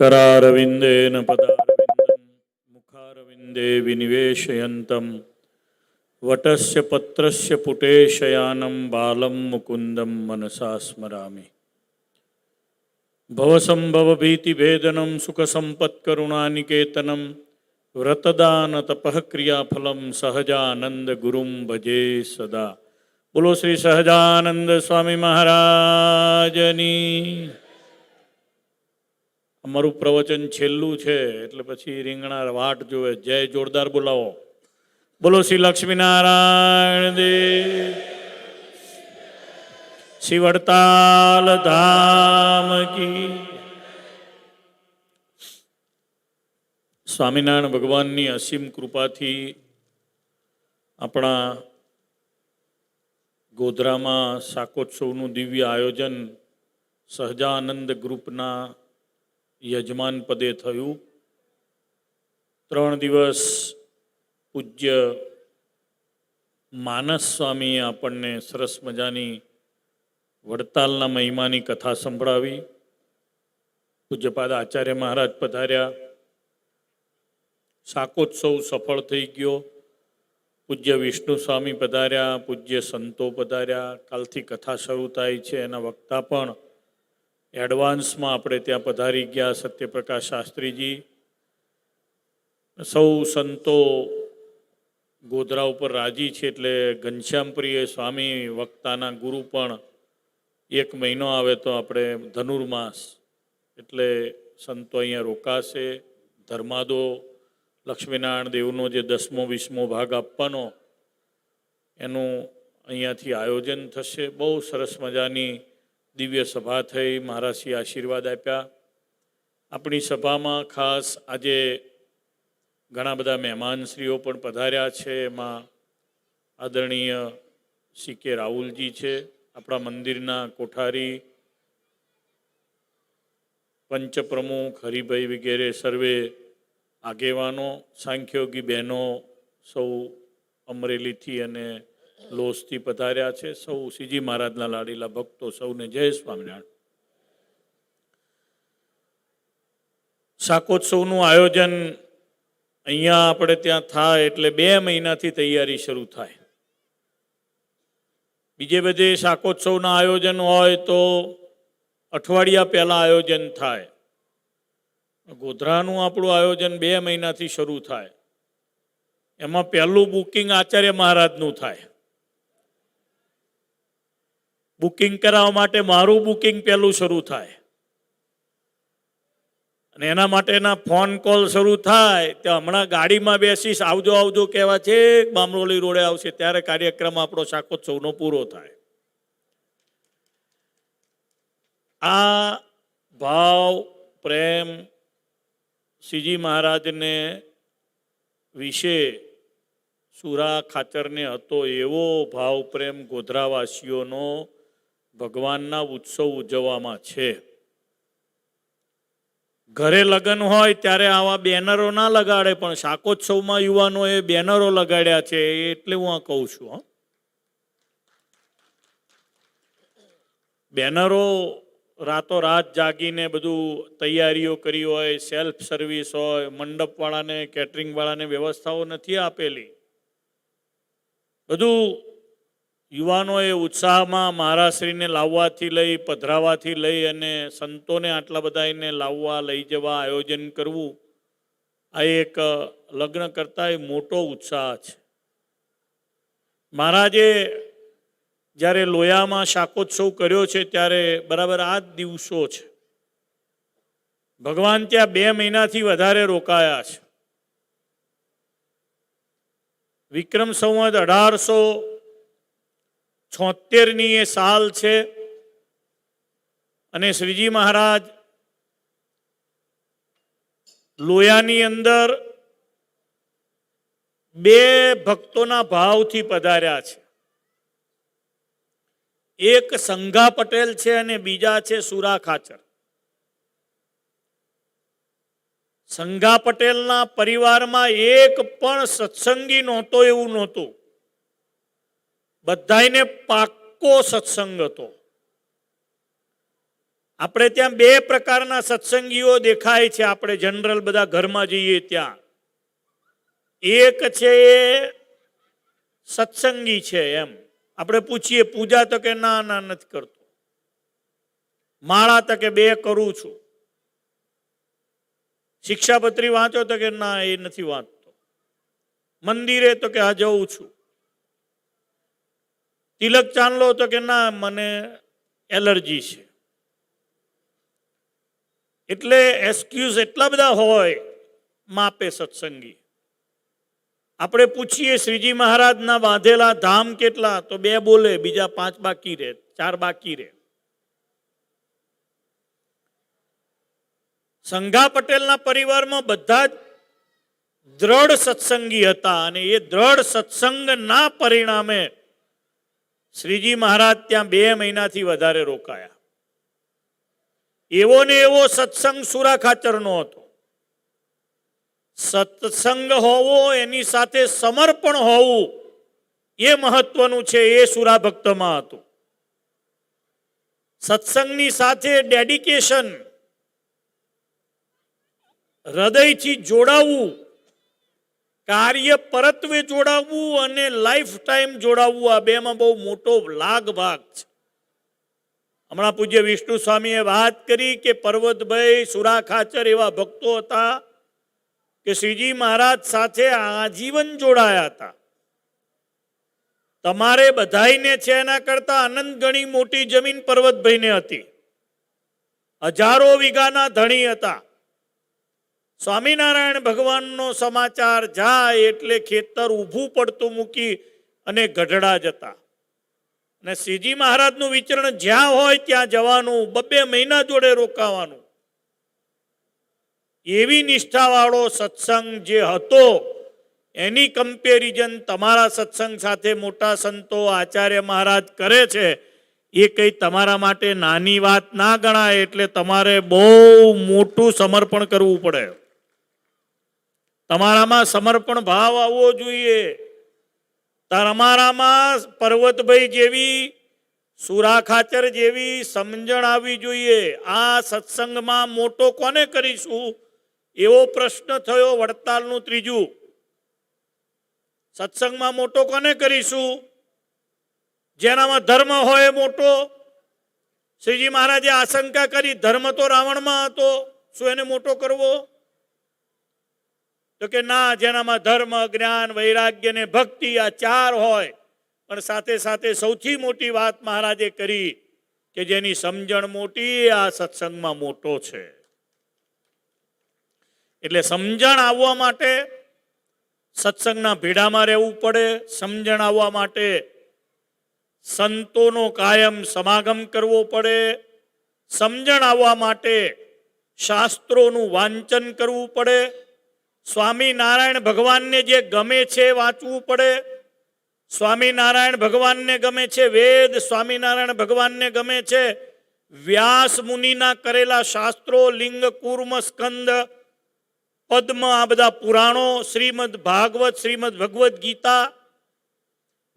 करारविन्देन पदारविन्दं मुखारविन्दे विनिवेशयन्तं वटस्य पत्रस्य पुटे शयानं बालं मुकुन्दं मनसा स्मरामि भवसम्भवभीतिभेदनं सुखसम्पत्करुणानिकेतनं व्रतदानतपः क्रियाफलं सहजानन्दगुरुं भजे सदा બોલો શ્રી સહજાનંદ સ્વામી મહારાજની અમારું પ્રવચન છેલ્લું છે, એટલે પછી રીંગણા વાટ જોવે જય જોરદાર બોલાવો. બોલો શ્રી લક્ષ્મીનારાયણ દેવ શ્રી ધામ કી. સ્વામિનારાયણ ભગવાનની અસીમ કૃપાથી આપણા ગોધરામાં શાકોત્સવનું દિવ્ય આયોજન સહજાનંદ ગ્રુપના યજમાન પદે થયું. ત્રણ દિવસ પૂજ્ય માનસ સ્વામીએ આપણને સરસ મજાની વડતાલના મહિમાની કથા સંભળાવી. પૂજ્યપાદ આચાર્ય મહારાજ પધાર્યા. શાકોત્સવ સફળ થઈ ગયો. પૂજ્ય વિષ્ણુ સ્વામી પધાર્યા, પૂજ્ય સંતો પધાર્યા. કાલથી કથા શરૂ થાય છે એના વક્તા પણ એડવાન્સમાં આપણે ત્યાં પધારી ગયા સત્યપ્રકાશ શાસ્ત્રીજી. સૌ સંતો ગોધરા ઉપર રાજી છે એટલે ઘનશ્યામપ્રિય સ્વામી વક્તાના ગુરુ પણ એક મહિનો આવે તો આપણે ધનુર્માસ એટલે સંતો અહીંયા રોકાશે. ધર્માદો લક્ષ્મીનારાયણ દેવનો જે દસમો, વીસમો ભાગ આપવાનો એનું અહીંયાથી આયોજન થશે. બહુ સરસ મજાની દિવ્ય સભા થઈ, મહારાજશ્રી આશીર્વાદ આપ્યા. આપણી સભામાં ખાસ આજે ઘણા બધા મહેમાનશ્રીઓ પણ પધાર્યા છે. એમાં આદરણીય સી કે રાહુલજી છે, આપણા મંદિરના કોઠારી, પંચપ્રમુખ, હરિભાઈ વગેરે સર્વે આગેવાનો, સાંખ્યોગી બહેનો સૌ અમરેલીથી અને લોસથી પધાર્યા છે. સૌ શ્રીજી મહારાજના લાડીલા ભક્તો સૌને જય સ્વામિનારાયણ. શાકોત્સવનું આયોજન અહીંયા આપણે ત્યાં થાય એટલે બે મહિનાથી તૈયારી શરૂ થાય. બીજે બધે શાકોત્સવના આયોજન હોય તો અઠવાડિયા પહેલાં આયોજન થાય. ગોધરાનું આપણું આયોજન બે મહિનાથી શરૂ થાય. એમાં પહેલું બુકિંગ આચાર્ય મહારાજનું થાય. બુકિંગ કરાવવા માટે મારું બુકિંગ પહેલું શરૂ થાય. અને એના માટેના ફોન કોલ શરૂ થાય, તો હમણાં ગાડીમાં બેસીશ, આવજો આવજો કહેવા છે, બામરોલી રોડે આવશે, ત્યારે કાર્યક્રમ આપણો શાકોત્સવનો પૂરો થાય. આ ભાવ, પ્રેમ શ્રીજી મહારાજને વિશે સુરા ખાચરને હતો એવો ભાવ, પ્રેમ ગોધરાવાસીઓનો ભગવાનના ઉત્સવ ઉજવવામાં છે. ઘરે લગ્ન હોય ત્યારે આવા બેનરો ના લગાડે, પણ શાકોત્સવમાં યુવાનોએ બેનરો લગાડ્યા છે, એટલે હું આ કહું છું, હા. બેનરો રાતોરાત જાગીને બધું તૈયારીઓ કરી હોય, સેલ્ફ સર્વિસ હોય, મંડપવાળાને, કેટરિંગવાળાને વ્યવસ્થાઓ નથી આપેલી. બધું યુવાનોએ ઉત્સાહમાં મહારાશ્રીને લાવવાથી લઈ, પધરાવાથી લઈ અને સંતોને આટલા બધા એને લાવવા, લઈ જવા આયોજન કરવું, આ એક લગ્ન કરતાં મોટો ઉત્સાહ છે. મહારાજે જ્યારે લોયામાં શાકોત્સવ કર્યો છે ત્યારે બરાબર આ જ દિવસો છે. ભગવાન ત્યાં બે મહિનાથી વધારે રોકાયા છે. વિક્રમ સંવત અઢારસો છોતેરની એ સાલ છે. અને શ્રીજી મહારાજ લોયાની અંદર બે ભક્તોના ભાવથી પધાર્યા છે. એક સંઘા પટેલ છે અને બીજા છે સુરા ખાચર. સંઘા પટેલના પરિવારમાં એક પણ સત્સંગી નહોતો એવું નહોતું. બધાયને પાક્કો સત્સંગ હતો. આપણે ત્યાં બે પ્રકારના સત્સંગીઓ દેખાય છે. આપણે જનરલ બધા ઘરમાં જઈએ ત્યાં. એક છે એ સત્સંગી છે એમ. આપણે પૂછીએ, પૂજા તો કે ના ના, નથી કરતો. માળા તો કે બે કરું છું. શિક્ષાપત્રી વાંચો તો કે ના, એ નથી વાંચતો. મંદિરે તો કે હા જઉં છું. તિલક ચાંદલો તો કે ના, મને એલર્જી છે. એટલે એક્સક્યુઝ એટલા બધા હોય માપે સત્સંગી. આપણે પૂછીએ શ્રીજી મહારાજના બાંધેલા ધામ કેટલા, તો બે બોલે, બીજા પાંચ બાકી રહે, ચાર બાકી રહે. સંઘા પટેલના પરિવારમાં બધા જ દ્રઢ સત્સંગી હતા અને એ દ્રઢ સત્સંગના પરિણામે શ્રીજી મહારાજ ત્યાં બે મહિનાથી વધારે રોકાયા. એવો ને એવો સત્સંગ સુરા ખાચરનો હતો. સત્સંગ હોવો, એની સાથે સમર્પણ હોવું, એ મહત્વનું છે એ સુરા ભક્તમાં હતું. સત્સંગની સાથે ડેડિકેશન, હૃદયથી જોડાવવું કાર્ય પરત્વે જોડાવવું અને લાઈફ ટાઈમ જોડાવવું આ બેમાં બહુ મોટો લાગ ભાગ છે. હમણાં પૂજ્ય વિષ્ણુ સ્વામીએ વાત કરી કે પર્વતભાઈ સુરા ખાચર એવા ભક્તો હતા કે શ્રીજી મહારાજ સાથે આજીવન જોડાયા હતા. તમારે બધાઈને છે એના કરતા અનંત ગણી મોટી જમીન પર્વતભાઈને હતી. હજારો વીઘાના ધણી હતા. સ્વામિનારાયણ ભગવાનનો સમાચાર જાય એટલે ખેતર ઊભું પડતું મૂકી અને ગઢડા જતા. અને શ્રીજી મહારાજનું વિચરણ જ્યાં હોય ત્યાં જવાનું બબ્બે મહિના જોડે રોકાવાનું. એવી નિષ્ઠાવાળો સત્સંગ જે હતો, એની કમ્પેરિઝન તમારા સત્સંગ સાથે મોટા સંતો આચાર્ય મહારાજ કરે છે, એ કંઈ તમારા માટે નાની વાત ના ગણાય એટલે તમારે બહુ મોટું સમર્પણ કરવું પડે. તમારામાં સમર્પણ ભાવ આવવો જોઈએ. તમારામાં પર્વતભાઈ જેવી, સુરા ખાચર જેવી સમજણ આવવી જોઈએ. આ સત્સંગમાં મોટો કોને કરીશું? એવો પ્રશ્ન થયો વડતાલનું ત્રીજું. સત્સંગમાં મોટો કોને કરીશું? જેનામાં ધર્મ હોય મોટો. શ્રીજી મહારાજે આશંકા કરી, ધર્મ તો રાવણમાં હતો, શું એને મોટો કરવો? તો કે ના, જેનામાં ધર્મ, જ્ઞાન, વૈરાગ્ય ને ભક્તિ આ ચાર હોય, પણ સાથે સાથે સૌથી મોટી વાત મહારાજે કરી કે જેની સમજણ મોટી આ સત્સંગમાં મોટો છે. એટલે સમજણ આવવા માટે સત્સંગના ભેડામાં રહેવું પડે, સમજણ આવવા માટે સંતોનો કાયમ સમાગમ કરવો પડે, સમજણ આવવા માટે શાસ્ત્રોનું વાંચન કરવું પડે સ્વામિનારાયણ ભગવાનને જે ગમે છે વાંચવું પડે. સ્વામિનારાયણ ભગવાનને ગમે છે, વેદ સ્વામિનારાયણ ભગવાનને ગમે છે. વ્યાસ મુનિના કરેલા શાસ્ત્રો, લિંગ, કુર્મ, સ્કંદ, પદ્મ, આ બધા પુરાણો, શ્રીમદ ભાગવત, શ્રીમદ ભગવદ્ ગીતા,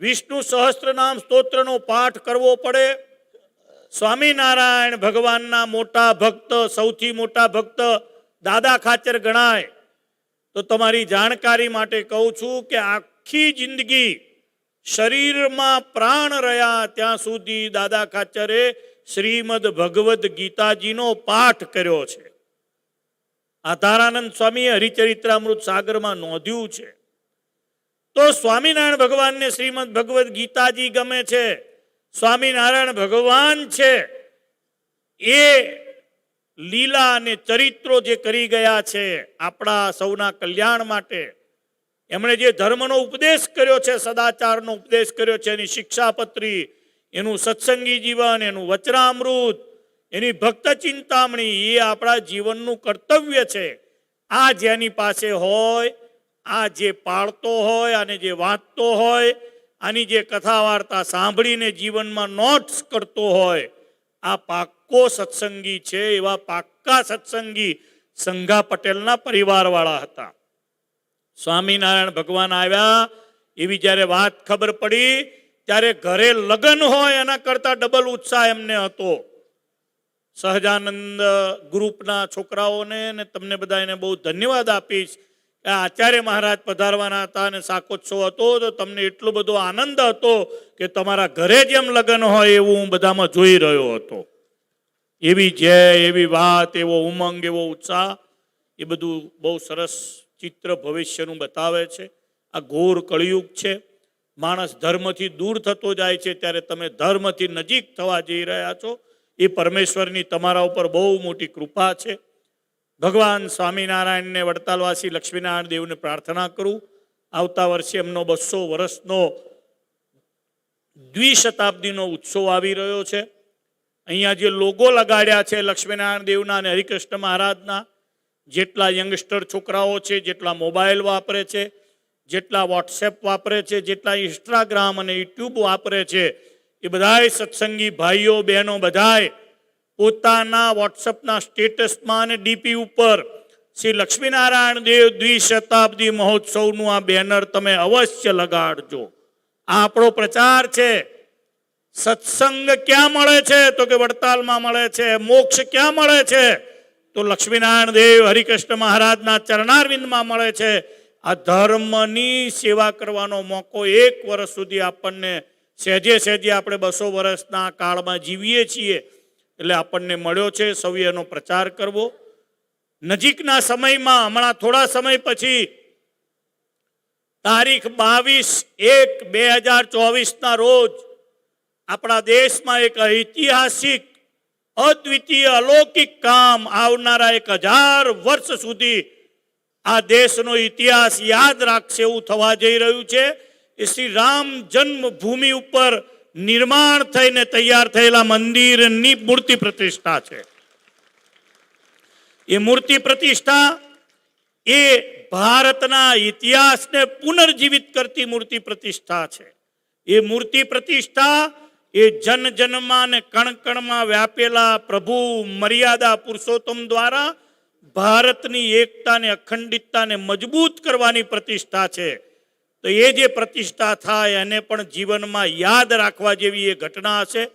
વિષ્ણુ સહસ્ત્રનામ સ્તોત્રનો પાઠ કરવો પડે. સ્વામિનારાયણ ભગવાનના મોટા ભક્ત, સૌથી મોટા ભક્ત દાદા ખાચર ગણાય. તો તમારી જાણકારી માટે કહું છું કે આખી જિંદગી શરીરમાં પ્રાણ રહ્યા ત્યાં સુધી દાદા ખાચરે શ્રીમદ ભગવદ્ ગીતાજીનો પાઠ કર્યો છે. આધારાનંદ સ્વામીએ હરિચરિત્રામૃત સાગરમાં નોંધ્યું છે. તો સ્વામિનારાયણ ભગવાનને શ્રીમદ ભગવદ્ ગીતાજી ગમે છે? સ્વામિનારાયણ ભગવાન છે. એ લીલા અને ચરિત્રો જે કરી ગયા છે આપણા સૌના કલ્યાણ માટે, એમણે જે ધર્મનો ઉપદેશ કર્યો છે, સદાચારનો ઉપદેશ કર્યો છે, એની શિક્ષાપત્રી, એનું સત્સંગી જીવન, એનું વચરામૃત એની ભક્ત ચિંતામણી, એ આપણા જીવનનું કર્તવ્ય છે. આ જેની પાસે હોય, આ જે પાળતો હોય અને જે વાંચતો હોય, આની જે કથા વાર્તા સાંભળીને જીવનમાં નોટ્સ કરતો હોય, આ પાક્કો સત્સંગી છે એવા પાક્કા સત્સંગી સંઘા પટેલના પરિવારવાળા હતા. સ્વામિનારાયણ ભગવાન આવ્યા, એવી જ્યારે વાત ખબર પડી, ત્યારે ઘરે લગ્ન હોય એના કરતા ડબલ ઉત્સાહ એમને હતો. સહજાનંદ ગ્રુપના છોકરાઓને ને તમને બધાને બહુ ધન્યવાદ આપીશ. આચાર્ય મહારાજ પધારવાના હતા અને શાકોત્સવ હતો, તો તમને એટલો બધો આનંદ હતો કે તમારા ઘરે જેમ લગ્ન હોય એવું હું બધામાં જોઈ રહ્યો હતો. એવી જય, એવી વાત, એવો ઉમંગ, એવો ઉત્સાહ, એ બધું બહુ સરસ ચિત્ર ભવિષ્યનું બતાવે છે. આ ઘોર કળિયુગ છે. માણસ ધર્મથી દૂર થતો જાય છે ત્યારે તમે ધર્મથી નજીક થવા જઈ રહ્યા છો. એ પરમેશ્વરની તમારા ઉપર બહુ મોટી કૃપા છે. ભગવાન સ્વામિનારાયણને વડતાલવાસી લક્ષ્મીનારાયણ દેવને પ્રાર્થના કરું. આવતા વર્ષે એમનો બસો વર્ષનો દ્વિશતાબ્દીનો ઉત્સવ આવી રહ્યો છે. અહીંયા જે લોગો લગાડ્યા છે લક્ષ્મીનારાયણ દેવના અને હરિકૃષ્ણ મહારાજના, જેટલા યંગસ્ટર છોકરાઓ છે, જેટલા મોબાઈલ વાપરે છે, જેટલા વોટ્સએપ વાપરે છે, જેટલા ઇન્સ્ટાગ્રામ અને યુટ્યુબ વાપરે છે, એ બધાય સત્સંગી ભાઈઓ, બહેનો બધાય પોતાના વોટ્સઅપના સ્ટેટસમાં અને ડીપી ઉપર શ્રી લક્ષ્મીનારાયણ દેવ દ્વિશતાબ્દી મહોત્સવનું આ બેનર તમે અવશ્ય લગાડજો. આ આપણો પ્રચાર છે. સત્સંગ ક્યાં મળે છે? તો કે વડતાલમાં મળે છે. મોક્ષ ક્યાં મળે છે? તો લક્ષ્મીનારાયણ દેવ હરિકૃષ્ણ મહારાજના ચરણારવિંદમાં મળે છે. આ ધર્મની સેવા કરવાનો મોકો એક વર્ષ સુધી આપણને સહેજે સહેજે આપણે બસો વર્ષના કાળમાં જીવીએ છીએ. એટલે આપણને મળ્યો છે. સૌએ એનો પ્રચાર કરવો. નજીકના સમયમાં, હમણાં થોડા સમય પછી, તારીખ બાવીસ એક બે હજાર ચોવીસના રોજ આપણા દેશમાં એક ઐતિહાસિક, અદ્વિતીય, અલૌકિક કામ આવનારા એક હજાર વર્ષ સુધી આ દેશનો ઇતિહાસ યાદ રાખશે એવું થવા જઈ રહ્યું છે. એ શ્રી રામ જન્મભૂમિ ઉપર નિર્માણ થઈને તૈયાર થયેલા મંદિરની મૂર્તિ પ્રતિષ્ઠા છે. એ મૂર્તિ પ્રતિષ્ઠા એ ભારતના ઇતિહાસને પુનર્જીવિત કરતી મૂર્તિ પ્રતિષ્ઠા છે. એ મૂર્તિ પ્રતિષ્ઠા એ જન જનમાં ને કણ કણમાં વ્યાપેલા પ્રભુ મર્યાદા પુરુષોત્તમ દ્વારા ભારતની એકતાને, અખંડિતતાને મજબૂત કરવાની પ્રતિષ્ઠા છે. તો એ જે પ્રતિષ્ઠા થાય એને પણ જીવનમાં યાદ રાખવા જેવી એ ઘટના હશે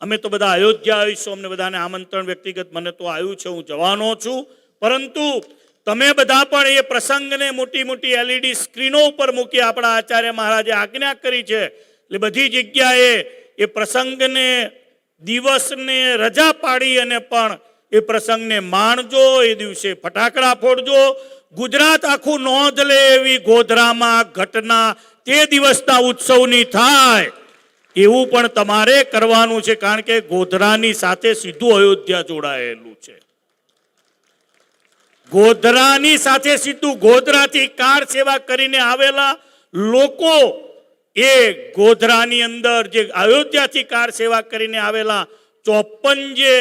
અમે તો બધા અયોધ્યા આવીશું, અમને બધાને આમંત્રણ વ્યક્તિગત મને તો આવ્યું છે, હું જવાનો છું. પરંતુ તમે બધા પણ એ પ્રસંગને મોટી મોટી એલઈડી સ્ક્રીનો ઉપર મૂકી આપણા આચાર્ય મહારાજે આજ્ઞા કરી છે. એટલે બધી જગ્યાએ એ પ્રસંગને, દિવસને રજા પાડી અને પણ એ પ્રસંગને માણજો, એ દિવસે ફટાકડા ફોડજો. ગુજરાત આખું નોંધ લે એવી ગોધરામાં ઘટના તે દિવસના ઉત્સવની થાય. એવું પણ તમારે કરવાનું છે, કારણ કે ગોધરાની સાથે સીધું અયોધ્યા જોડાયેલું છે. ગોધરાની સાથે સીધું ગોધરાથી કાર સેવા કરીને આવેલા લોકો એ ગોધરાની અંદર જે અયોધ્યાથી કાર સેવા કરીને આવેલા ચોપન જે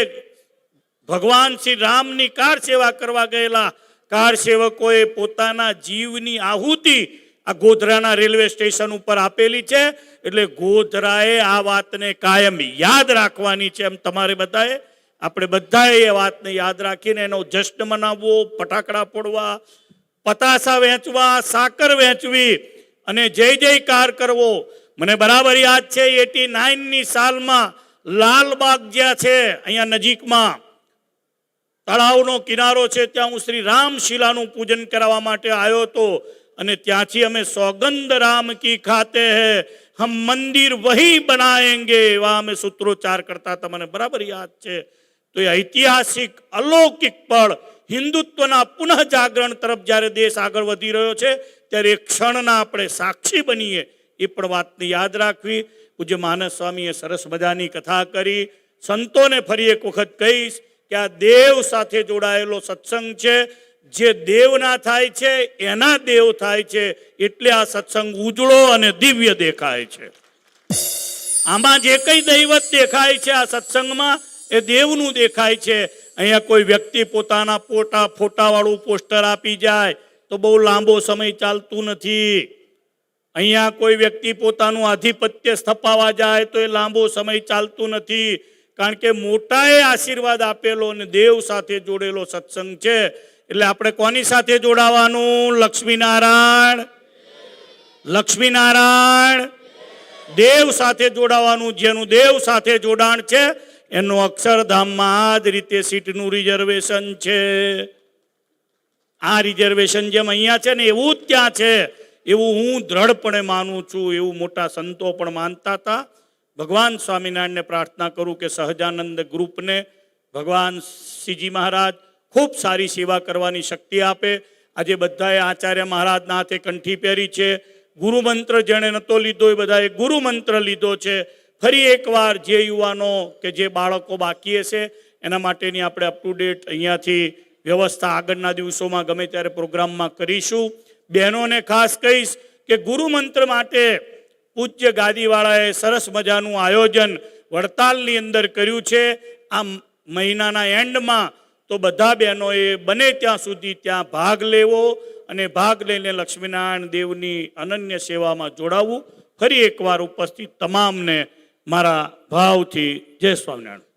ભગવાન શ્રી રામની કાર સેવા કરવા ગયેલા કાર સેવકોએ પોતાના જીવની આહુતિ આ ગોધરાના રેલવે સ્ટેશન ઉપર આપેલી છે. એટલે ગોધરાએ આ વાતને કાયમ યાદ રાખવાની છે એમ તમારે બધાએ. આપણે બધાએ એ વાતને યાદ રાખીને એનો જશ્ન મનાવવો, ફટાકડા ફોડવા, પતાસા વહેંચવા સાકર વેચવી અને જય જયકાર કરવો. મને બરાબર યાદ છે એટી નાઇનની સાલમાં લાલબાગ જ્યાં છે, અહીંયા નજીકમાં. તળાવનો કિનારો છે, ત્યાં હું શ્રી રામશિલાનું પૂજન કરાવવા માટે આવ્યો હતો. અને ત્યાંથી અમે સોગંદ રામ કી ખાતે હે, હમ મંદિર વહી બનાએંગે એવા અમે સૂત્રોચ્ચાર કરતા હતા. મને બરાબર યાદ છે. તો એ ઐતિહાસિક, અલૌકિક પળ હિન્દુત્વના પુનઃ જાગરણ તરફ જ્યારે દેશ આગળ વધી રહ્યો છે, ત્યારે ક્ષણના આપણે સાક્ષી બનીએ, એ પણ વાતને યાદ રાખવી. પૂજ્ય માનસ સ્વામીએ સરસ મજાની કથા કરી. સંતોને ફરી એક વખત કહીશ કે આ દેવ સાથે જોડાયેલો સત્સંગ છે. જે દેવના થાય છે, એના દેવ થાય છે, એટલે આ સત્સંગ ઉજળો અને દિવ્ય દેખાય છે. આમાં જે કંઈ દૈવત દેખાય છે આ સત્સંગમાં, એ દેવનું દેખાય છે. અહીંયા કોઈ વ્યક્તિ પોતાના પોટા ફોટાવાળું પોસ્ટર આપી જાય તો બહુ લાંબો સમય ચાલતું નથી. અહીંયા કોઈ વ્યક્તિ પોતાનું આધિપત્ય સ્થપાવા જાય તો એ લાંબો સમય ચાલતું નથી. કારણ કે મોટાએ આશીર્વાદ આપેલો અને દેવ સાથે જોડેલો સત્સંગ છે. એટલે આપણે કોની સાથે જોડાવાનું? લક્ષ્મીનારાયણ. લક્ષ્મીનારાયણ. દેવ સાથે જોડાવાનું, જેનું દેવ સાથે જોડાણ છે. એનું અક્ષરધામમાં જ રીતે સીટનું રિઝર્વેશન છે. આ રિઝર્વેશન જેમ અહીંયા છે ને એવું જ ત્યાં છે. એવું હું દ્રઢપણે માનું છું, એવું મોટા સંતો પણ માનતા હતા. ભગવાન સ્વામિનારાયણને પ્રાર્થના કરું કે સહજાનંદ ગ્રુપને ભગવાન શ્રીજી મહારાજ ખૂબ સારી સેવા કરવાની શક્તિ આપે. આજે બધાએ આચાર્ય મહારાજના હાથે કંઠી પહેરી છે. ગુરુમંત્ર જેણે નહોતો લીધો એ બધાએ ગુરુમંત્ર લીધો છે. ફરી એકવાર જે યુવાનો કે જે બાળકો બાકી હશે, એના માટેની આપણે અપ ટુ ડેટ અહીંયાથી વ્યવસ્થા આગળના દિવસોમાં ગમે ત્યારે પ્રોગ્રામમાં કરીશું. બહેનોને ખાસ કહીશ કે ગુરુ મંત્ર માટે પૂજ્ય ગાદીવાળાએ સરસ મજાનું આયોજન વડતાલની અંદર કર્યું છે. આ મહિનાના એન્ડમાં તો બધા બહેનોએ બને ત્યાં સુધી ત્યાં ભાગ લેવો અને ભાગ લઈને લક્ષ્મીનારાયણ દેવની અનન્ય સેવામાં જોડાવવું ફરી એકવાર ઉપસ્થિત તમામને મારા ભાવથી જય સ્વામિનારાયણ.